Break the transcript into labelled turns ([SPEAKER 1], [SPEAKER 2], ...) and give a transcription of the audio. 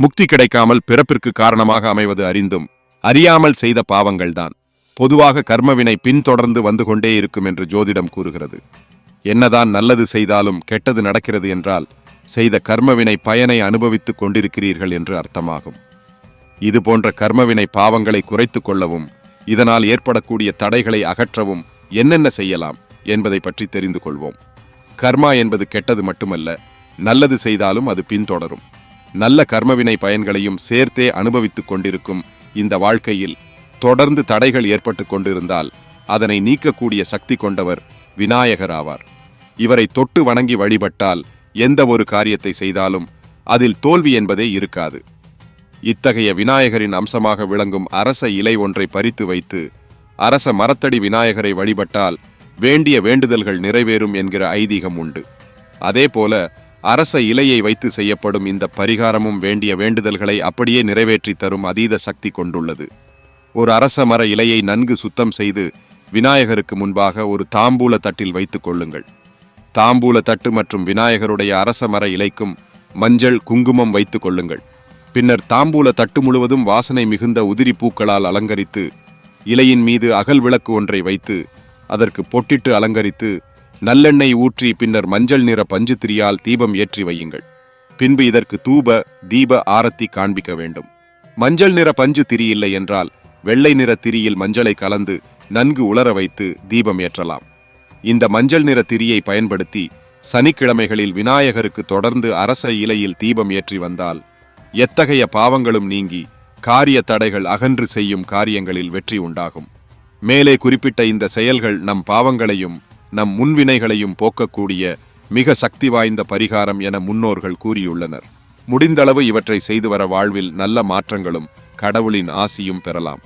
[SPEAKER 1] முக்தி கிடைக்காமல் பிறப்பிற்கு காரணமாக அமைவது அறிந்தும் அறியாமல் செய்த பாவங்கள்தான். பொதுவாக கர்மவினை பின்தொடர்ந்து வந்து கொண்டே இருக்கும் என்று ஜோதிடம் கூறுகிறது. என்னதான் நல்லது செய்தாலும் கெட்டது நடக்கிறது என்றால் செய்த கர்மவினை பயனை அனுபவித்துக் கொண்டிருக்கிறீர்கள் என்று அர்த்தமாகும். இது போன்ற கர்மவினை பாவங்களை குறைத்துக் கொள்ளவும் இதனால் ஏற்படக்கூடிய தடைகளை அகற்றவும் என்னென்ன செய்யலாம் என்பதை பற்றி தெரிந்து கொள்வோம். கர்மா என்பது கெட்டது மட்டுமல்ல நல்லது செய்தாலும் அது பின்தொடரும். நல்ல கர்மவினை பயன்களையும் சேர்த்தே அனுபவித்துக் கொண்டிருக்கும் இந்த வாழ்க்கையில் தொடர்ந்து தடைகள் ஏற்பட்டு கொண்டிருந்தால் அதனை நீக்கக்கூடிய சக்தி கொண்டவர் விநாயகர் ஆவார். இவரை தொட்டு வணங்கி வழிபட்டால் எந்த ஒரு காரியத்தை செய்தாலும் அதில் தோல்வி என்பதே இருக்காது. இத்தகைய விநாயகரின் அம்சமாக விளங்கும் அரச இலை ஒன்றை பறித்து வைத்து அரச மரத்தடி விநாயகரை வழிபட்டால் வேண்டிய வேண்டுதல்கள் நிறைவேறும் என்கிற ஐதீகம் உண்டு. அதேபோல அரச இலையை வைத்து செய்யப்படும் இந்த பரிகாரமும் வேண்டிய வேண்டுதல்களை அப்படியே நிறைவேற்றி தரும் அதீத சக்தி கொண்டுள்ளது. ஒரு அரச மர இலையை நன்கு சுத்தம் செய்து விநாயகருக்கு முன்பாக ஒரு தாம்பூல தட்டில் வைத்துக் கொள்ளுங்கள். தாம்பூல தட்டு மற்றும் விநாயகருடைய அரச மர இலைக்கும் மஞ்சள் குங்குமம் வைத்துக் கொள்ளுங்கள். பின்னர் தாம்பூல தட்டு முழுவதும் வாசனை மிகுந்த உதிரி பூக்களால் அலங்கரித்து இலையின் மீது அகல் விளக்கு ஒன்றை வைத்து அதற்கு பொட்டிட்டு அலங்கரித்து நல்லெண்ணெய் ஊற்றி பின்னர் மஞ்சள் நிற பஞ்சு திரியால் தீபம் ஏற்றி வையுங்கள். பின்பு இதற்கு தூப தீப ஆரத்தி காண்பிக்க வேண்டும். மஞ்சள் நிற பஞ்சு திரி இல்லை என்றால் வெள்ளை நிற திரியில் மஞ்சளை கலந்து நன்கு உலர வைத்து தீபம் ஏற்றலாம். இந்த மஞ்சள் நிற திரியை பயன்படுத்தி சனிக்கிழமைகளில் விநாயகருக்கு தொடர்ந்து அரச இலையில் தீபம் ஏற்றி வந்தால் எத்தகைய பாவங்களும் நீங்கி காரிய தடைகள் அகன்று செய்யும் காரியங்களில் வெற்றி உண்டாகும். மேலே குறிப்பிட்ட இந்த செயல்கள் நம் பாவங்களையும் நம் முன்வினைகளையும் போக்கக்கூடிய மிக சக்தி வாய்ந்த பரிகாரம் என முன்னோர்கள் கூறியுள்ளனர். முடிந்தளவு இவற்றை செய்து வர வாழ்வில் நல்ல மாற்றங்களும் கடவுளின் ஆசியும் பெறலாம்.